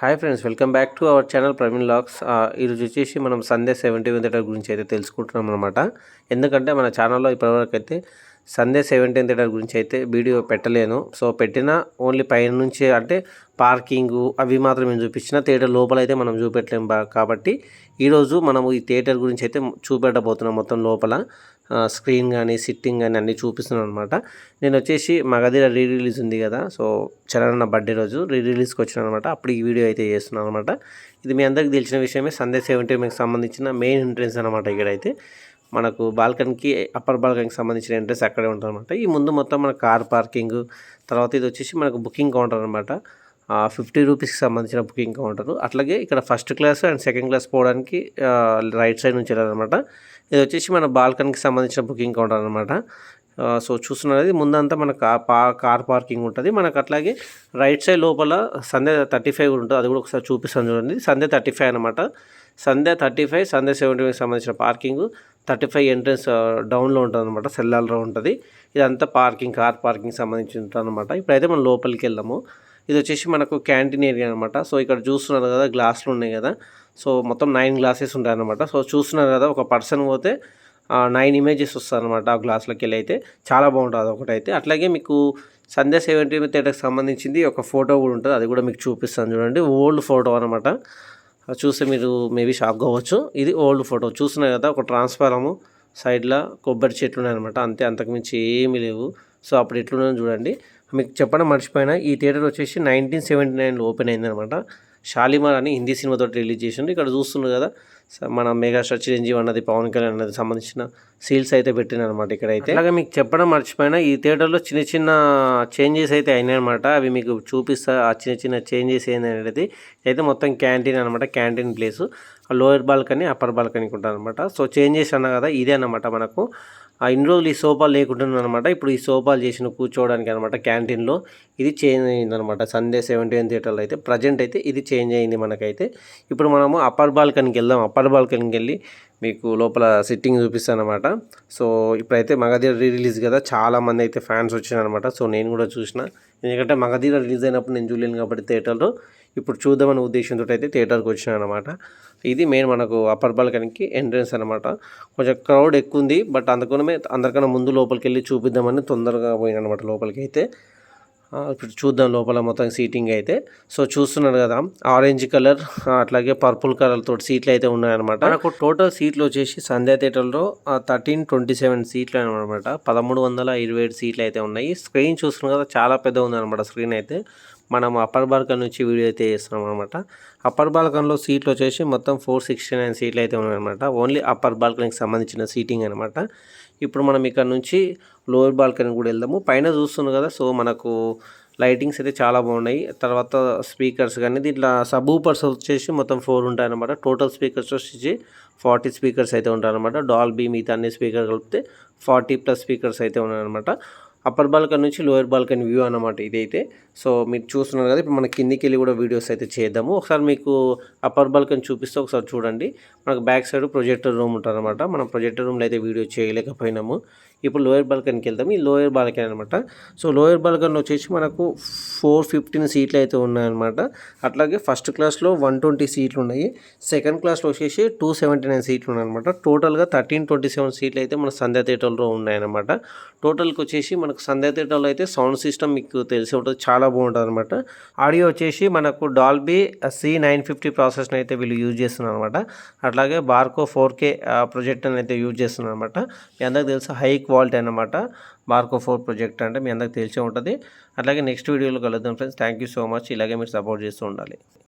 Hi friends welcome back to our channel Praveen lakhs ఈరోజు వచ్చేసి మనం సందే సెవెంటీ థియేటర్ గురించి అయితే తెలుసుకుంటున్నాం అనమాట ఎందుకంటే మన ఛానల్లో ఇప్పటివరకు అయితే సందే సెవెంటీన్ థియేటర్ గురించి అయితే వీడియో పెట్టలేను. సో పెట్టినా ఓన్లీ పైన నుంచి అంటే పార్కింగ్ అవి మాత్రం మేము చూపించిన థియేటర్ లోపల అయితే మనం చూపెట్టలేం కాబట్టి ఈరోజు మనము ఈ థియేటర్ గురించి అయితే చూపెట్టబోతున్నాం మొత్తం లోపల. స్క్రీన్ కానీ సిట్టింగ్ కానీ అన్నీ చూపిస్తున్నాను అనమాట నేను వచ్చేసి మగధీర రీ రిలీజ్ ఉంది కదా సో చరణ్ బర్త్డే రోజు రీ రిలీజ్కి వచ్చిన అనమాట అప్పుడు ఈ వీడియో అయితే చేస్తున్నాను అనమాట ఇది మీ అందరికీ తెలిసిన విషయమే. సందే సెవెంటీ మీకు సంబంధించిన మెయిన్ ఎంట్రెన్స్ అనమాట ఇక్కడైతే. మనకు బాల్కనీకి అప్పర్ బాల్కనీకి సంబంధించిన ఎంట్రెన్స్ అక్కడే ఉంటుంది అనమాట ఈ ముందు మొత్తం మన కార్ పార్కింగ్ తర్వాత ఇది వచ్చేసి మనకు బుకింగ్ కౌంటర్ అనమాట ఫిఫ్టీ రూపీస్కి సంబంధించిన బుకింగ్ కౌంటర్. అట్లాగే ఇక్కడ first class and second class పోవడానికి రైట్ సైడ్ నుంచి వెళ్ళాలన్నమాట. ఇది వచ్చేసి మన బాల్కనీకి సంబంధించిన బుకింగ్ కౌంటర్ అనమాట సో చూస్తున్నది ముందంతా మన కార్ పా కార్ పార్కింగ్ ఉంటుంది. మనకు అట్లాగే రైట్ సైడ్ లోపల సందే థర్టీ ఫైవ్ ఉంటుంది. అది కూడా ఒకసారి చూపిస్తాను చూడండి. సందే థర్టీ ఫైవ్ అనమాట సందే థర్టీ ఫైవ్ సందే సెవెంటీ ఫైవ్కి సంబంధించిన పార్కింగ్. థర్టీ ఫైవ్ ఎంట్రన్స్ డౌన్లో ఉంటుంది అనమాట సెల్లాల్లో ఉంటుంది. ఇదంతా పార్కింగ్ కార్ పార్కింగ్ సంబంధించి ఉంటుంది అనమాట ఇప్పుడైతే మనం లోపలికి వెళ్దాము. ఇది వచ్చేసి మనకు క్యాంటీన్ ఏరియా అనమాట సో ఇక్కడ చూస్తున్నారు కదా గ్లాసులు ఉన్నాయి కదా. సో మొత్తం నైన్ గ్లాసెస్ ఉంటాయి అనమాట సో చూస్తున్నారు కదా ఒక పర్సన్ పోతే నైన్ ఇమేజెస్ వస్తాయి అనమాట ఆ గ్లాసులకి వెళ్ళి అయితే. చాలా బాగుంటుంది ఒకటైతే. అట్లాగే మీకు సంధ్య సెవెంటీ థియేటర్కి సంబంధించింది ఒక ఫోటో కూడా ఉంటుంది. అది కూడా మీకు చూపిస్తాను చూడండి. ఓల్డ్ ఫోటో అనమాట చూస్తే మీరు మేబీ షాక్ కావచ్చు ఇది ఓల్డ్ ఫోటో చూస్తున్నారు కదా ఒక ట్రాన్స్ఫారము సైడ్లో కొబ్బరి చెట్లు ఉన్నాయన్నమాట అంతే అంతకుమించి ఏమీ లేవు. సో అప్పుడు ఎట్లున్నాయో చూడండి. మీకు చెప్పడం మర్చిపోయినా ఈ థియేటర్ వచ్చేసి నైన్టీన్ సెవెంటీ నైన్లో ఓపెన్ అయిందనమాట షాలిమార్ అని హిందీ సినిమాతో రిలీజ్ చేసిండు. ఇక్కడ చూస్తున్నారు కదా స- మన మెగాస్టార్ చిరంజీవి అన్నది పవన్ కళ్యాణ్ అన్నది సంబంధించిన సీల్స్ అయితే పెట్టినమాట ఇక్కడైతే. అలాగే మీకు చెప్పడం మర్చిపోయినా ఈ థియేటర్లో చిన్న చిన్న చేంజెస్ అయితే అయినాయన్నమాట. అవి మీకు చూపిస్తా ఆ చిన్న చిన్న చేంజెస్ ఏంటనేది అయితే మొత్తం క్యాంటీన్ అనమాట canteen place. Lower balcony upper balcony ఉంటుంది అనమాట సో చేంజెస్ అన్న కదా ఇదే అన్నమాట మనకు. ఇన్ని రోజులు ఈ సోఫాలు లేకుండా ఇప్పుడు ఈ సోఫాలు చేసిన కూర్చోవడానికి అనమాట క్యాంటీన్లో ఇది చేంజ్ అయింది అనమాట సండే సెవెంటీన్ థియేటర్లో అయితే ప్రజెంట్ అయితే ఇది చేంజ్ అయింది మనకైతే. ఇప్పుడు మనము అప్పర్ బాల్కనీకి వెళ్దాం. అప్పర్ బాల్కనీకి వెళ్ళి మీకు లోపల సిట్టింగ్ చూపిస్తాను అనమాట సో ఇప్పుడైతే మగధీర రీ రిలీజ్ కదా చాలామంది అయితే ఫ్యాన్స్ వచ్చారనమాట సో నేను కూడా చూసిన. ఎందుకంటే మగధీర రిలీజ్ అయినప్పుడు నేను చూడలేను కాబట్టి థియేటర్లో ఇప్పుడు చూద్దామనే ఉద్దేశంతో అయితే థియేటర్కి వచ్చిన అనమాట ఇది మెయిన్ మనకు అప్పర్ బాల్కనీకి ఎంట్రన్స్ అనమాట కొంచెం క్రౌడ్ ఎక్కువ ఉంది బట్ అందుకనే అందరికన్నా ముందు లోపలికి వెళ్ళి చూపిద్దామని తొందరగా పోయిన అనమాట లోపలికి అయితే ఇప్పుడు చూద్దాం లోపల మొత్తం సీటింగ్ అయితే. సో చూస్తున్నారు కదా ఆరెంజ్ కలర్ అట్లాగే పర్పుల్ కలర్ తోటి సీట్లు అయితే ఉన్నాయన్నమాట. మనకు టోటల్ సీట్లు వచ్చేసి సంధ్యా థియేటర్లో థర్టీన్ ట్వంటీ సెవెన్ సీట్లు అనమాట. పదమూడు వందల ఇరవై ఏడు సీట్లు అయితే ఉన్నాయి. స్క్రీన్ చూస్తున్నారు కదా చాలా పెద్ద ఉందన్నమాట స్క్రీన్ అయితే. మనం అప్పర్ బాల్కన్ నుంచి వీడియో అయితే చేస్తున్నాం అనమాట అప్పర్ బాల్కన్లో సీట్లు వచ్చేసి మొత్తం ఫోర్ సిక్స్టీ నైన్ సీట్లు అయితే ఉన్నాయన్నమాట. ఓన్లీ అప్పర్ బాల్కనీకి సంబంధించిన సీటింగ్ అనమాట ఇప్పుడు మనం ఇక్కడ నుంచి లోయర్ బాల్కనీ కూడా వెళ్దాము. పైన చూస్తున్నాం కదా సో మనకు లైటింగ్స్ అయితే చాలా బాగున్నాయి. తర్వాత స్పీకర్స్ కానీ దీంట్లో సబ్ ఊపర్స్ వచ్చేసి మొత్తం ఫోర్ ఉంటాయి అనమాట టోటల్ స్పీకర్స్ వచ్చేసి ఫార్టీ స్పీకర్స్ అయితే ఉంటాయన్నమాట. డాల్ డాల్బీ మిగతా అన్ని స్పీకర్ కలిపితే ఫార్టీ ప్లస్ స్పీకర్స్ అయితే ఉన్నాయన్నమాట. అప్పర్ బాల్కనీ నుంచి లోయర్ బాల్కనీ వ్యూ అనమాట ఇదైతే. సో మీరు చూస్తున్నారు కదా ఇప్పుడు మన కిందికి వెళ్ళి కూడా వీడియోస్ అయితే చేద్దాము. ఒకసారి మీకు అప్పర్ బాల్కనీ చూపిస్తే ఒకసారి చూడండి. మనకు బ్యాక్ సైడ్ ప్రొజెక్టర్ రూమ్ ఉంటుందన్నమాట. మనం ప్రొజెక్టర్ రూమ్లో అయితే వీడియో చేయలేకపోయినాము. ఇప్పుడు లోయర్ బాల్కనీకి వెళ్దాం ఈ లోయర్ బాల్కనీ అనమాట సో లోయర్ బాల్కనీ వచ్చేసి మనకు ఫోర్ ఫిఫ్టీన్ సీట్లు అయితే ఉన్నాయన్నమాట. అట్లాగే ఫస్ట్ క్లాస్లో వన్ ట్వంటీ సీట్లు ఉన్నాయి. సెకండ్ క్లాస్లో వచ్చేసి టూ సెవెంటీ నైన్ సీట్లు ఉన్నాయన్నమాట. టోటల్గా థర్టీన్ ట్వంటీ సెవెన్ సీట్లు అయితే మన సంధ్యా థియేటర్లో ఉన్నాయన్నమాట. టోటల్కి వచ్చేసి మన మనకు సంధ్యా థియేటర్లో అయితే సౌండ్ సిస్టమ్ మీకు తెలిసి ఉంటుంది చాలా బాగుంటుంది అనమాట ఆడియో వచ్చేసి మనకు డాల్బీ సి నైన్ ఫిఫ్టీ ప్రాసెస్ని అయితే వీళ్ళు యూజ్ చేస్తున్నారు అనమాట అట్లాగే బార్కో ఫోర్ కే ప్రొజెక్టర్ని అయితే యూజ్ చేస్తున్నారు అనమాట మీ అందరికి తెలుసు హై క్వాలిటీ అనమాట బార్కో ఫోర్ ప్రొజెక్ట్ అంటే మీ అందరికి తెలిసే ఉంటుంది. అట్లాగే నెక్స్ట్ వీడియోలో కలుద్దాం friends. Thank you so much. ఇలాగే మీరు సపోర్ట్ చేస్తూ ఉండాలి.